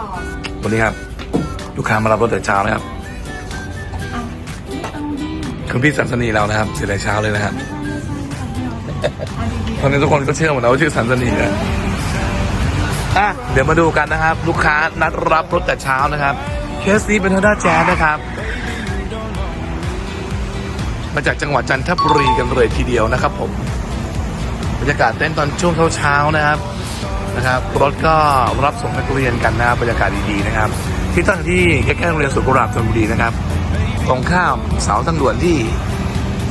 ต่อวันนี้ครับ ลูกค้ามารับรถแต่เช้านะครับอะเอาดิคุณพี่สันสนีเรานะครับเสียแต่เช้าเลยนะครับไม่ใช่ไม่ใช่ไม่ใช่เอาดีตอนนี้ทุกคนก็เชื่อหมดแล้วว่าชื่อสันสนีนะอะเดี๋ยวมาดูกันนะครับ ลูกค้านัดรับรถแต่เช้านะครับเคสนี้เป็นทางด้านแจ๊สนะครับ มาจากจังหวัดจันทบุรีกันเลยทีเดียวนะครับผมบรรยากาศเต้นตอนช่วงเช้าๆนะครับ นะครับรถก็รับส่งนักเรียนกันนะครับบรรยากาศดีๆนะครับ ที่ตั้งที่ใกล้ๆโรงเรียนสุขุราชชลบุรีนะครับ ตรงข้ามเสาทางด่วนที่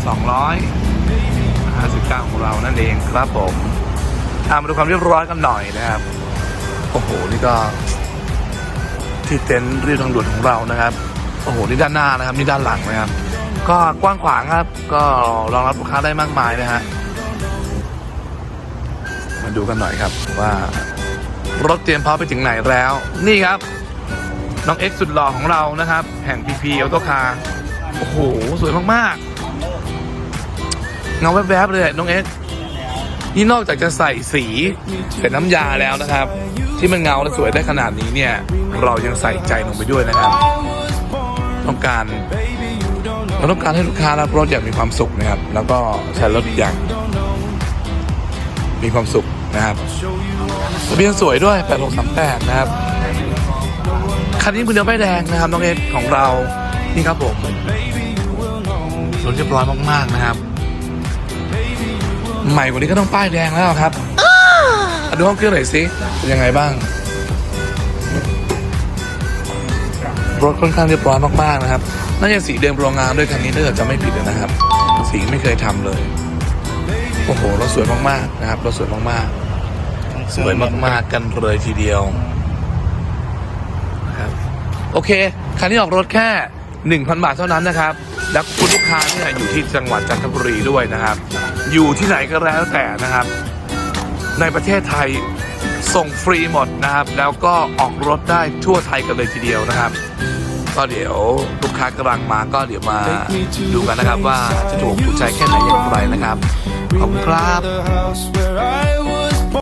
259 ของเรานั่นเองครับผมอะมาดูความเรียบร้อยกันหน่อยนะครับ โอ้โห นี่ก็ ที่เต็นท์เรียบทางด่วนของเรานะครับ โอ้โห นี่ด้านหน้านะครับ นี่ด้านหลังนะครับ ก็กว้างขวางครับ ก็รองรับลูกค้าได้มากมายนะฮะ มาดูกันหน่อยครับว่ารถเตรียมพร้อมไปถึงไหนแล้ว นี่ครับ น้องเอ็กสุดหล่อของเรานะครับ แห่งพีพีออโตคาร์โอ้โห สวยมากๆ เงาแวบๆเลยน้องเอ็กนี่นอกจากจะใส่สีเป็นน้ำยาแล้วนะครับ ที่มันเงาและสวยได้ขนาดนี้เนี่ย เรายังใส่ใจลงไปด้วยนะครับ ต้องการเราต้องการให้ลูกค้ารับรถอย่างมีความสุขนะครับ แล้วก็ใช้รถอย่างมีความสุข นะครับทะเบียนสวยด้วย 8638 นะครับ คันนี้มือเดียวไม่แดงนะครับ น้องเอ็กซ์ของเรา นี่ครับผมรถเรียบร้อยมาก ๆ นะครับ ใหม่กว่านี้ก็ต้องป้ายแดงแล้วครับอะดูห้องเครื่องหน่อยสิเป็นยังไงบ้าง รถค่อนข้างเรียบร้อยมาก ๆ นะครับ น่าจะสีเดิมโรงงานด้วยคันนี้ถ้าเกิดจะไม่ผิดนะครับ สีไม่เคยทำเลย โอ้โหรถสวยมากๆนะครับรถสวยมากๆ สวยมากๆกันเลยทีเดียวนะครับโอเค คันนี้ออกรถแค่ 1,000 บาทเท่านั้นนะครับ และคุณลูกค้าเนี่ยอยู่ที่จังหวัดจันทบุรีด้วยนะครับ อยู่ที่ไหนก็แล้วแต่นะครับ ในประเทศไทยส่งฟรีหมดนะครับ แล้วก็ออกรถได้ทั่วไทยกันเลยทีเดียวนะครับ ก็เดี๋ยวลูกค้ากำลังมาก็เดี๋ยวมาดูกันนะครับว่าจะถูกถูกใจแค่ไหนอย่างไรนะครับขอบคุณครับ